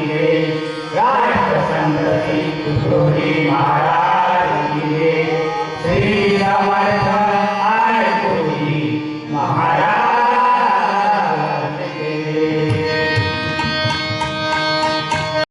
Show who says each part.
Speaker 1: श्री समर्थ आणि महाराज